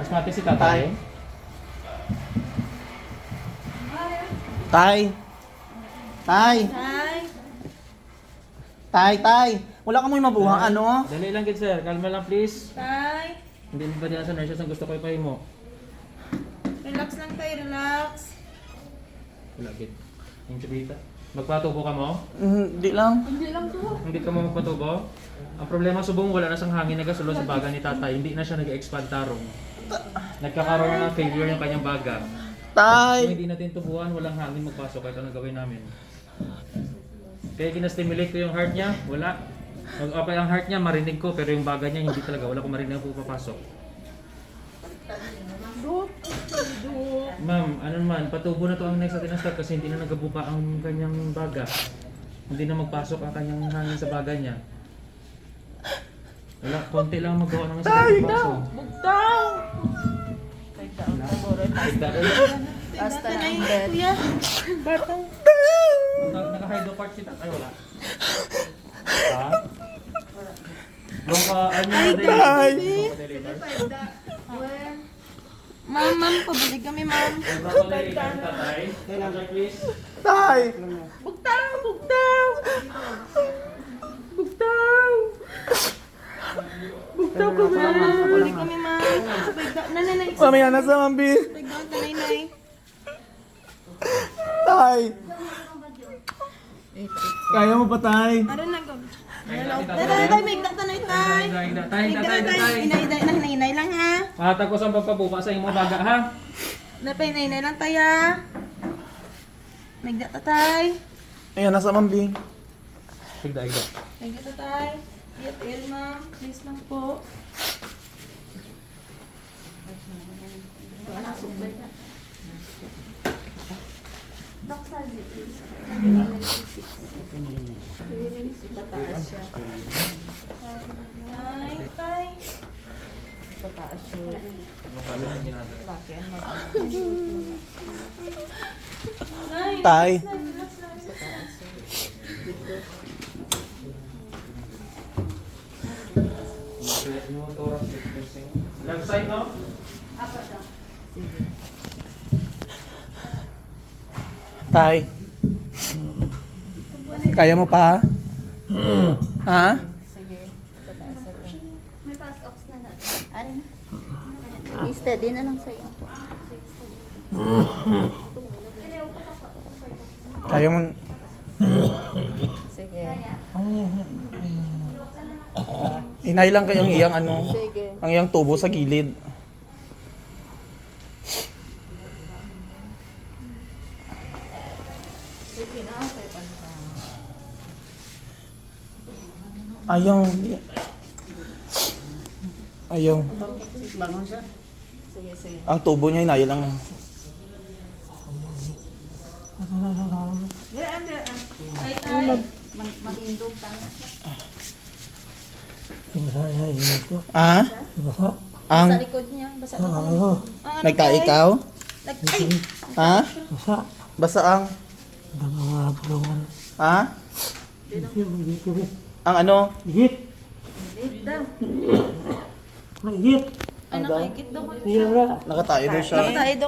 Mas mati si tatay. Tay. Tay. Hi. Tay, tay. Wala ka mo yung mabuhang ano? Dali lang gid sir, kalma lang please. Tay. Hindi ba diyan sa nurses ang gusto ko ipay mo? Relax lang tayo, relax. Wala gid. Intubita. Magpatubo ka mo? Mm, Hindi lang. Hindi lang to. Hindi ka mo magpatubo? Ang problema subong wala na sang hangin nagasulo sa baga ni tatay. Hindi na siya nag-expand tarong. Nagkakaroon na ng failure yung kanyang baga. Kung Tay. hindi natin tubuhan, walang hangin magpasok. Ito ang gawin namin. Kaya kinastimulate ko yung heart niya, wala. Pag okay ang heart niya, marinig ko. Pero yung baga niya, hindi talaga. Wala ko marinig na pupapasok. Ma'am, ano naman, patubo na to ang next natin na start kasi hindi na nagabuka ang kanyang baga. Hindi na magpasok ang kanyang hangin sa baga niya. Wala, konti lang magawa ng isa paso. Bugtaw. Basta Tatay, ng bed. Batang. Naka-hydropart si tatay, wala. Ha? Nung ka, ano yung Tay. Ma'am, ma'am, pabalik kami, ma'am. Tay. Bugtaw, bugtaw. Bugtaw. Bugtaw ka ba? Pabalik kami, ma'am. Nanay, Mamaya na sa mambi. nanay, nay. Tay. Kaya mo pa, tay? Ano na may tanay, tay. Tatay, May tatay, igda, tatay, tay. tatay. Inay, inay, inay, inay lang, ha? Mahatag ko sa pagpabuka sa imong baga, ha? Napay, inay, inay lang, tay, ha? May igda, tatay. Ayan, nasa mambi. Higda, higda. May igda, tatay. Yep, yun, ma'am. Please lang po. Tay, tay. Nay, Tay. relax lang, relax lang. Left side, no? Tay. Kaya mo pa? Ha? Off na na. Ano na? Steady na lang sa'yo. Kaya mo... Sige. Inay lang kayong iyang ano, Sige. ang iyang tubo sa gilid. Sige na. Okay pa na. Ayaw. Ayaw. Sige, sige. Ang tubo niya inay lang. Tay. Mag Mag-indog tayo. Ah? Ang Sa likod niya. Basa na. Ah, nagka tay? ikaw? Nag- Ay! Ha? Basa ang Ha? Ang ano? Wait daw. Ay, nakahigit daw. Nakatayo daw siya. Nakatayo daw